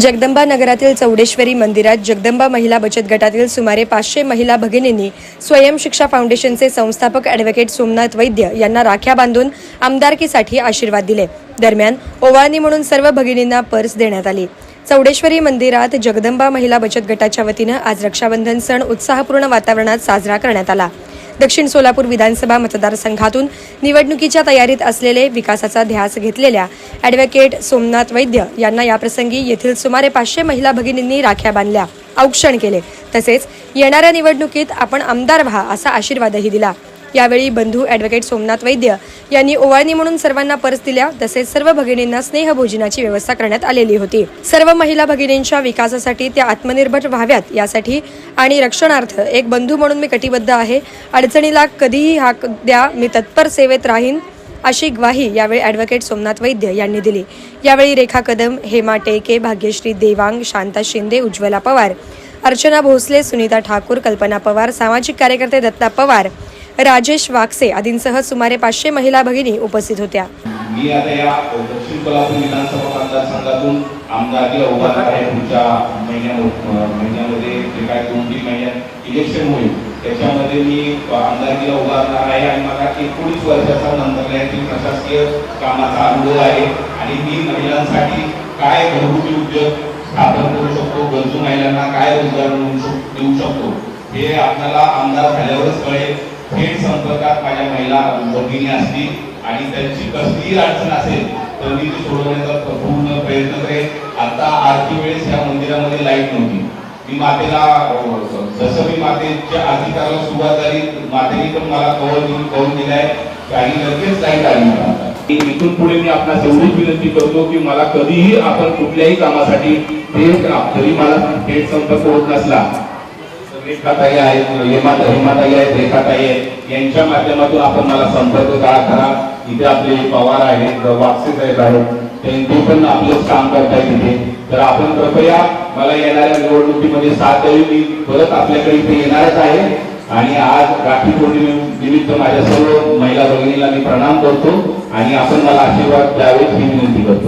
जगदंबा नगरातील चौडेश्वरी मंदिरात जगदंबा महिला बचत गटातील सुमारे पाचशे महिला भगिनींनी स्वयंशिक्षा फाउंडेशनचे संस्थापक ॲडव्होकेट सोमनाथ वैद्य यांना राख्या बांधून आमदारकीसाठी आशीर्वाद दिले. दरम्यान ओवाळणी म्हणून सर्व भगिनींना पर्स देण्यात आली. चौडेश्वरी मंदिरात जगदंबा महिला बचत गटाच्या वतीनं आज रक्षाबंधन सण उत्साहपूर्ण वातावरणात साजरा करण्यात आला. दक्षिण सोलापूर विधानसभा मतदारसंघातून निवडणुकीच्या तयारीत असलेले विकासाचा ध्यास घेतलेल्या ॲडव्होकेट सोमनाथ वैद्य यांना याप्रसंगी येथील सुमारे पाचशे महिला भगिनींनी राख्या बांधल्या औक्षण केले. तसेच येणाऱ्या निवडणुकीत आपण आमदार व्हा असा आशीर्वादही दिला. यावेळी बंधू ॲडव्होकेट सोमनाथ वैद्य यांनी ओवाळणी म्हणून सर्वांना पर्स दिल्या तसेच सर्व भगिनींना स्नेहभोजनाची व्यवस्था करण्यात आलेली होती. सर्व महिला भगिनींच्या विकासासाठी त्या आत्मनिर्भर व्हाव्यात यासाठी आणि रक्षणार्थ एक बंधू म्हणून मी कटिबद्ध आहे. अडचणीला कधीही हाक द्या मी तत्पर सेवेत राहीन अशी ग्वाही यावेळी ॲडव्होकेट सोमनाथ वैद्य यांनी दिली. यावेळी रेखा कदम हेमा टेके भाग्यश्री देवांग शांता शिंदे उज्ज्वला पवार अर्चना भोसले सुनीता ठाकूर कल्पना पवार सामाजिक कार्यकर्ते दत्ता पवार राजेश वाकसे आदींसह सुमारे पाचशे महिला भगिनी उपस्थित होत्या. मी आता या दक्षिण कोल्हापूर विधानसभा मतदारसंघातून आमदारकीला उभा आहे. पुढच्या महिन्या महिन्यामध्ये जे काय दोन तीन महिन्यात इलेक्शन होईल त्याच्यामध्ये मी आमदारकीला उभा राहणार आहे. आणि मला एकोणीस वर्षाचा नंतरण्यातील प्रशासकीय कामाचा अनुभव आहे. आणि मी महिलांसाठी काय घरगुती उद्योग स्थापन करू शकतो गरजू महिलांना काय रोजगार देऊ शकतो हे आपल्याला आमदार झाल्यावरच कळेल. थेट संपर्कात माझ्या महिला भगिनी असतील आणि त्यांची कसलीही अडचण असेल तर मी ती सोडवण्याचा पूर्ण प्रयत्न करेन. आता आरती वेळेस या मंदिरामध्ये लाइट नव्हती. मी मातेला जसं मी मातेच्या आरती करायला सुरुवात झाली मातेने पण मला कवर देऊन कळून दिलाय आणि लगेच लाइट आली मला. इथून पुढे मी आपणास एवढीच विनंती करतो की मला कधीही आपण कुठल्याही कामासाठी थेट तरी मला थेट संपर्क होत नसला. रेखाताई आहेत हेमाता हेमाताई आहेत रेखाताई आहेत. यांच्या माध्यमातून आपण मला संपर्क काळा करा. इथे आपले पवार आहेत वापसे साहेब आहेत. त्यांचे पण आपलं काम करताय तिथे. तर आपण कृपया मला येणाऱ्या निवडणुकीमध्ये साथ द्यावी मी परत आपल्याकडे इथे येणारच आहे. आणि आज राखी पौर्णिमेनिमित्त माझ्या सर्व महिला भगिनीला मी प्रणाम करतो आणि आपण मला आशीर्वाद द्यावेत ही विनंती करतो.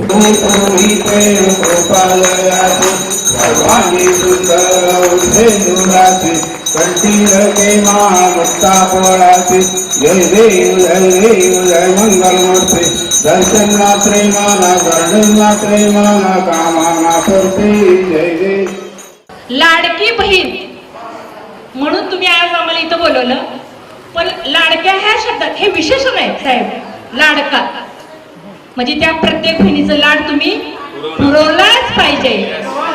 सर्वांगी सुंदर उठे दुराचे कंठील केमा मुक्ता पोळाचे जय देव जय देव जय मंगल मूर्ती दर्शन मात्रे माना वर्णन मात्रे कामाना करते जय देव लाडकी बहीण म्हणून तुम्ही आज आम्हाला इथं बोलवलं पण लाडक्या ह्या शब्दात हे विशेषण आहे साहेब लाडका. म्हणजे त्या प्रत्येक बहिणीचं लाड तुम्ही पुरवलाच पाहिजे.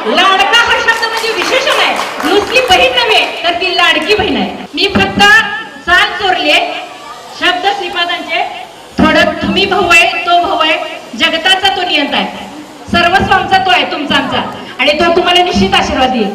लाडका हा शब्द म्हणजे विशेषण आहे नुसती बहीण नव्हे तर ती लाडकी बहीण आहे. मी फक्त चाल चोरले शब्द श्रीपादांचे थोडं तुम्ही भाऊ आहे तो भाऊ आहे. जगताचा तो नियंता आहे. सर्वस्व आमचा तो आहे तुमचा आमचा. आणि तो तुम्हाला निश्चित आशीर्वाद देईल.